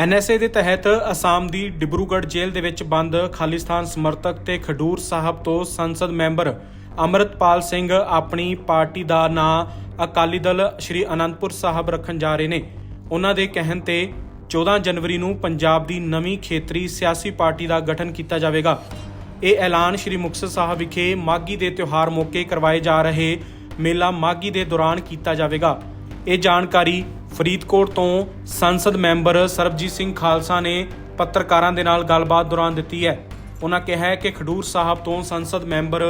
NSA ਦੇ ਤਹਿਤ ਅਸਾਮ ਦੀ ਡਿਬਰੂਗੜ੍ਹ ਜੇਲ੍ਹ ਦੇ ਵਿੱਚ ਬੰਦ ਖਾਲਿਸਤਾਨ ਸਮਰਥਕ ਤੇ ਖਡੂਰ ਸਾਹਿਬ ਤੋਂ ਸੰਸਦ ਮੈਂਬਰ ਅਮਰਤਪਾਲ ਸਿੰਘ ਆਪਣੀ ਪਾਰਟੀ ਦਾ ਨਾਂ ਅਕਾਲੀ ਦਲ ਸ਼੍ਰੀ ਅਨੰਦਪੁਰ ਸਾਹਿਬ ਰੱਖਣ ਜਾ ਰਹੇ ਨੇ। ਉਹਨਾਂ ਦੇ ਕਹਿਣ ਤੇ 14 ਜਨਵਰੀ ਨੂੰ ਪੰਜਾਬ ਦੀ ਨਵੀਂ ਖੇਤਰੀ ਸਿਆਸੀ ਪਾਰਟੀ ਦਾ ਗਠਨ ਕੀਤਾ ਜਾਵੇਗਾ। ਇਹ ਐਲਾਨ ਸ਼੍ਰੀ ਮੁਕਤਸਰ ਸਾਹਿਬ ਵਿਖੇ ਮਾਗੀ ਦੇ ਤਿਉਹਾਰ ਮੌਕੇ ਕਰਵਾਏ ਜਾ ਰਹੇ ਮੇਲਾ ਮਾਗੀ ਦੇ ਦੌਰਾਨ ਕੀਤਾ ਜਾਵੇਗਾ। ਇਹ ਜਾਣਕਾਰੀ ਫਰੀਦਕੋਟ ਤੋਂ ਸੰਸਦ ਮੈਂਬਰ ਸਰਬਜੀਤ ਸਿੰਘ ਖਾਲਸਾ ਨੇ ਪੱਤਰਕਾਰਾਂ ਦੇ ਨਾਲ ਗੱਲਬਾਤ ਦੌਰਾਨ ਦਿੱਤੀ ਹੈ। ਉਹਨਾਂ ਕਿਹਾ ਹੈ ਕਿ ਖਡੂਰ ਸਾਹਿਬ ਤੋਂ ਸੰਸਦ ਮੈਂਬਰ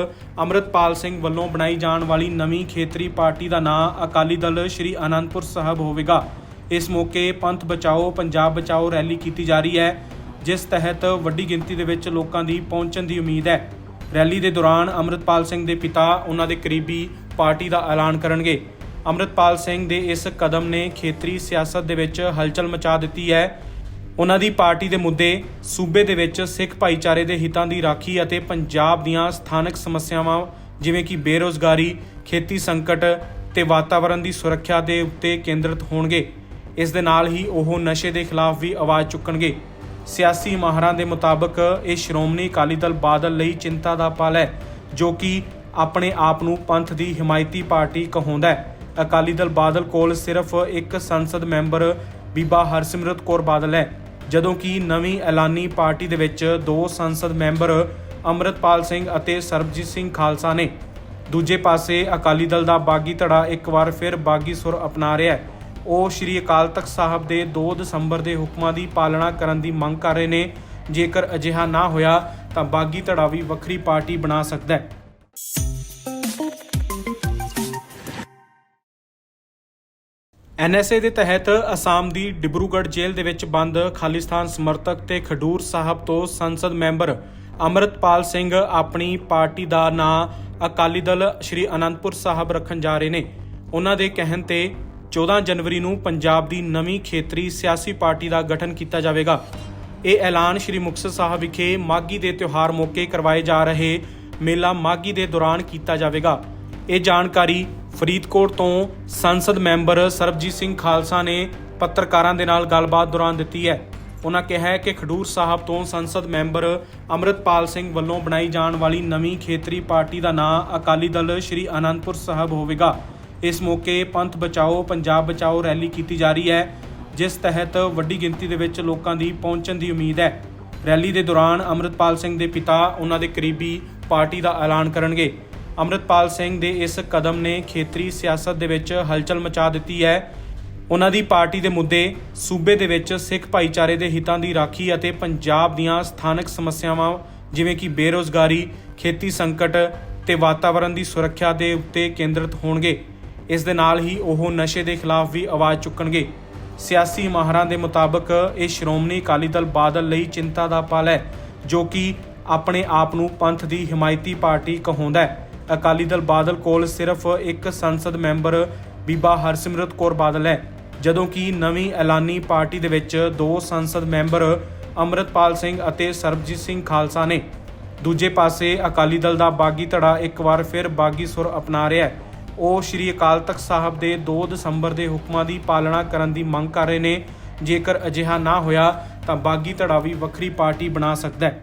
ਅਮਰਿਤਪਾਲ ਸਿੰਘ ਵੱਲੋਂ ਬਣਾਈ ਜਾਣ ਵਾਲੀ ਨਵੀਂ ਖੇਤਰੀ ਪਾਰਟੀ ਦਾ ਨਾਂ ਅਕਾਲੀ ਦਲ ਸ਼੍ਰੀ ਅਨੰਦਪੁਰ ਸਾਹਿਬ ਹੋਵੇਗਾ। ਇਸ ਮੌਕੇ ਪੰਥ ਬਚਾਓ, ਪੰਜਾਬ ਬਚਾਓ ਰੈਲੀ ਕੀਤੀ ਜਾ ਰਹੀ ਹੈ, ਜਿਸ ਤਹਿਤ ਵੱਡੀ ਗਿਣਤੀ ਦੇ ਵਿੱਚ ਲੋਕਾਂ ਦੀ ਪਹੁੰਚਣ ਦੀ ਉਮੀਦ ਹੈ। ਰੈਲੀ ਦੇ ਦੌਰਾਨ ਅਮਰਿਤਪਾਲ ਸਿੰਘ ਦੇ ਪਿਤਾ, ਉਹਨਾਂ ਦੇ ਕਰੀਬੀ ਪਾਰਟੀ ਦਾ ਐਲਾਨ ਕਰਨਗੇ। ਅਮਰਿਤਪਾਲ ਸਿੰਘ ਦੇ ਇਸ ਕਦਮ ਨੇ ਖੇਤਰੀ ਸਿਆਸਤ ਦੇ ਵਿੱਚ ਹਲਚਲ ਮਚਾ ਦਿੱਤੀ ਹੈ। ਉਹਨਾਂ ਦੀ ਪਾਰਟੀ ਦੇ ਮੁੱਦੇ ਸੂਬੇ ਦੇ ਵਿੱਚ ਸਿੱਖ ਭਾਈਚਾਰੇ ਦੇ ਹਿੱਤਾਂ ਦੀ ਰਾਖੀ ਅਤੇ ਪੰਜਾਬ ਦੀਆਂ ਸਥਾਨਕ ਸਮੱਸਿਆਵਾਂ, ਜਿਵੇਂ ਕਿ ਬੇਰੋਜ਼ਗਾਰੀ, ਖੇਤੀ ਸੰਕਟ ਤੇ ਵਾਤਾਵਰਣ ਦੀ ਸੁਰੱਖਿਆ ਦੇ ਉੱਤੇ ਕੇਂਦਰਿਤ ਹੋਣਗੇ। ਇਸ ਦੇ ਨਾਲ ਹੀ ਉਹ ਨਸ਼ੇ ਦੇ ਖਿਲਾਫ ਵੀ ਆਵਾਜ਼ ਚੁੱਕਣਗੇ। ਸਿਆਸੀ ਮਾਹਰਾਂ ਦੇ ਮੁਤਾਬਕ ਇਹ ਸ਼੍ਰੋਮਣੀ ਅਕਾਲੀ ਦਲ ਬਾਦਲ ਲਈ ਚਿੰਤਾ ਦਾ ਪਲ ਹੈ, ਜੋ ਕਿ ਆਪਣੇ ਆਪ ਨੂੰ ਪੰਥ ਦੀ ਹਮਾਇਤੀ ਪਾਰਟੀ ਕਹਾਉਂਦਾ ਹੈ। ਅਕਾਲੀ ਦਲ ਬਾਦਲ ਕੋਲ ਸਿਰਫ ਇੱਕ ਸੰਸਦ ਮੈਂਬਰ ਬੀਬਾ ਹਰਸਿਮਰਤ ਕੌਰ ਬਾਦਲ ਹੈ, ਜਦੋਂ ਕਿ ਨਵੀਂ ਐਲਾਨੀ ਪਾਰਟੀ ਦੇ ਵਿੱਚ ਦੋ ਸੰਸਦ ਮੈਂਬਰ ਅਮਰਤਪਾਲ ਸਿੰਘ ਅਤੇ ਸਰਬਜੀਤ ਸਿੰਘ ਖਾਲਸਾ ਨੇ। ਦੂਜੇ ਪਾਸੇ ਅਕਾਲੀ ਦਲ ਦਾ ਬਾਗੀ ਧੜਾ ਇੱਕ ਵਾਰ ਫਿਰ ਬਾਗੀ ਸੁਰ ਅਪਣਾ ਰਿਹਾ ਹੈ। ਉਹ ਸ਼੍ਰੀ ਅਕਾਲ ਤਖਤ ਸਾਹਿਬ ਦੇ 2 ਦਸੰਬਰ ਦੇ ਹੁਕਮਾਂ ਦੀ ਪਾਲਣਾ ਕਰਨ ਦੀ ਮੰਗ ਕਰ ਰਹੇ ਨੇ। ਜੇਕਰ ਅਜਿਹਾ ਨਾ ਹੋਇਆ, ਤਾਂ ਬਾਗੀ ਧੜਾ ਵੀ ਵੱਖਰੀ ਪਾਰਟੀ ਬਣਾ ਸਕਦਾ ਹੈ। ਐਨਐਸਏ ਦੇ ਤਹਿਤ ਅਸਾਮ ਦੀ ਡਿਬਰੂਗੜ੍ਹ ਜੇਲ੍ਹ ਦੇ ਵਿੱਚ ਬੰਦ ਖਾਲਿਸਤਾਨ ਸਮਰਥਕ ਤੇ ਖਡੂਰ ਸਾਹਿਬ ਤੋਂ ਸੰਸਦ ਮੈਂਬਰ ਅਮਰਤਪਾਲ ਸਿੰਘ ਆਪਣੀ ਪਾਰਟੀ ਦਾ ਨਾਂ ਅਕਾਲੀ ਦਲ ਸ਼੍ਰੀ ਅਨੰਦਪੁਰ ਸਾਹਿਬ ਰੱਖਣ ਜਾ ਰਹੇ ਨੇ। ਉਹਨਾਂ ਦੇ ਕਹਿਣ ਤੇ 14 ਜਨਵਰੀ ਨੂੰ ਪੰਜਾਬ ਦੀ ਨਵੀਂ ਖੇਤਰੀ ਸਿਆਸੀ ਪਾਰਟੀ ਦਾ ਗਠਨ ਕੀਤਾ ਜਾਵੇਗਾ। ਇਹ ਐਲਾਨ ਸ਼੍ਰੀ ਮੁਕਤਸਰ ਸਾਹਿਬ ਵਿਖੇ ਮਾਗੀ ਦੇ ਤਿਉਹਾਰ ਮੌਕੇ ਕਰਵਾਏ ਜਾ ਰਹੇ ਮੇਲਾ ਮਾਗੀ ਦੇ ਦੌਰਾਨ ਕੀਤਾ ਜਾਵੇਗਾ। ਇਹ ਜਾਣਕਾਰੀ ਫਰੀਦਕੋਟ ਤੋਂ ਸੰਸਦ ਮੈਂਬਰ ਸਰਬਜੀਤ ਸਿੰਘ ਖਾਲਸਾ ਨੇ ਪੱਤਰਕਾਰਾਂ ਦੇ ਨਾਲ ਗੱਲਬਾਤ ਦੌਰਾਨ ਦਿੱਤੀ ਹੈ। ਉਹਨਾਂ ਕਿਹਾ ਕਿ ਖਡੂਰ ਸਾਹਿਬ ਤੋਂ ਸੰਸਦ ਮੈਂਬਰ ਅਮਰਿਤਪਾਲ ਸਿੰਘ ਵੱਲੋਂ ਬਣਾਈ ਜਾਣ ਵਾਲੀ ਨਵੀਂ ਖੇਤਰੀ ਪਾਰਟੀ ਦਾ ਨਾਂ ਅਕਾਲੀ ਦਲ ਸ਼੍ਰੀ ਅਨੰਦਪੁਰ ਸਾਹਿਬ ਹੋਵੇਗਾ। ਇਸ ਮੌਕੇ ਪੰਥ ਬਚਾਓ, ਪੰਜਾਬ ਬਚਾਓ ਰੈਲੀ ਕੀਤੀ ਜਾ ਰਹੀ ਹੈ, ਜਿਸ ਤਹਿਤ ਵੱਡੀ ਗਿਣਤੀ ਦੇ ਵਿੱਚ ਲੋਕਾਂ ਦੀ ਪਹੁੰਚਣ ਦੀ ਉਮੀਦ ਹੈ। ਰੈਲੀ ਦੇ ਦੌਰਾਨ ਅਮਰਿਤਪਾਲ ਸਿੰਘ ਦੇ ਪਿਤਾ, ਉਹਨਾਂ ਦੇ ਕਰੀਬੀ ਪਾਰਟੀ ਦਾ ਐਲਾਨ ਕਰਨਗੇ। ਅਮਰਿਤਪਾਲ ਸਿੰਘ ਦੇ ਇਸ ਕਦਮ ਨੇ ਖੇਤਰੀ ਸਿਆਸਤ ਦੇ ਵਿੱਚ ਹਲਚਲ ਮਚਾ ਦਿੱਤੀ ਹੈ। ਉਹਨਾਂ ਦੀ ਪਾਰਟੀ ਦੇ ਮੁੱਦੇ ਸੂਬੇ ਦੇ ਵਿੱਚ ਸਿੱਖ ਭਾਈਚਾਰੇ ਦੇ ਹਿੱਤਾਂ ਦੀ ਰਾਖੀ ਅਤੇ ਪੰਜਾਬ ਦੀਆਂ ਸਥਾਨਕ ਸਮੱਸਿਆਵਾਂ, ਜਿਵੇਂ ਕਿ ਬੇਰੋਜ਼ਗਾਰੀ, ਖੇਤੀ ਸੰਕਟ ਤੇ ਵਾਤਾਵਰਣ ਦੀ ਸੁਰੱਖਿਆ ਦੇ ਉੱਤੇ ਕੇਂਦਰਿਤ ਹੋਣਗੇ। ਇਸ ਦੇ ਨਾਲ ਹੀ ਉਹ ਨਸ਼ੇ ਦੇ ਖਿਲਾਫ ਵੀ ਆਵਾਜ਼ ਚੁੱਕਣਗੇ। ਸਿਆਸੀ ਮਾਹਰਾਂ ਦੇ ਮੁਤਾਬਕ ਇਹ ਸ਼੍ਰੋਮਣੀ ਅਕਾਲੀ ਦਲ ਬਾਦਲ ਲਈ ਚਿੰਤਾ ਦਾ ਪਲ ਹੈ, ਜੋ ਕਿ ਆਪਣੇ ਆਪ ਨੂੰ ਪੰਥ ਦੀ ਹਮਾਇਤੀ ਪਾਰਟੀ ਕਹਾਉਂਦਾ ਹੈ। ਅਕਾਲੀ ਦਲ ਬਾਦਲ ਕੋਲ ਸਿਰਫ ਇੱਕ ਸੰਸਦ ਮੈਂਬਰ ਬੀਬਾ ਹਰਸਿਮਰਤ ਕੌਰ ਬਾਦਲ ਹੈ, ਜਦੋਂ ਕਿ ਨਵੀਂ ਐਲਾਨੀ ਪਾਰਟੀ ਦੇ ਵਿੱਚ ਦੋ ਸੰਸਦ ਮੈਂਬਰ ਅਮਰਤਪਾਲ ਸਿੰਘ ਅਤੇ ਸਰਬਜੀਤ ਸਿੰਘ ਖਾਲਸਾ ਨੇ। ਦੂਜੇ ਪਾਸੇ ਅਕਾਲੀ ਦਲ ਦਾ ਬਾਗੀ ਧੜਾ ਇੱਕ ਵਾਰ ਫਿਰ ਬਾਗੀ ਸੁਰ ਅਪਣਾ ਰਿਹਾ ਹੈ। ਉਹ ਸ਼੍ਰੀ ਅਕਾਲ ਤਖਤ ਸਾਹਿਬ ਦੇ 2 ਦਸੰਬਰ ਦੇ ਹੁਕਮਾਂ ਦੀ ਪਾਲਣਾ ਕਰਨ ਦੀ ਮੰਗ ਕਰ ਰਹੇ ਨੇ। ਜੇਕਰ ਅਜਿਹਾ ਨਾ ਹੋਇਆ, ਤਾਂ ਬਾਗੀ ਧੜਾ ਵੀ ਵੱਖਰੀ ਪਾਰਟੀ ਬਣਾ ਸਕਦਾ ਹੈ।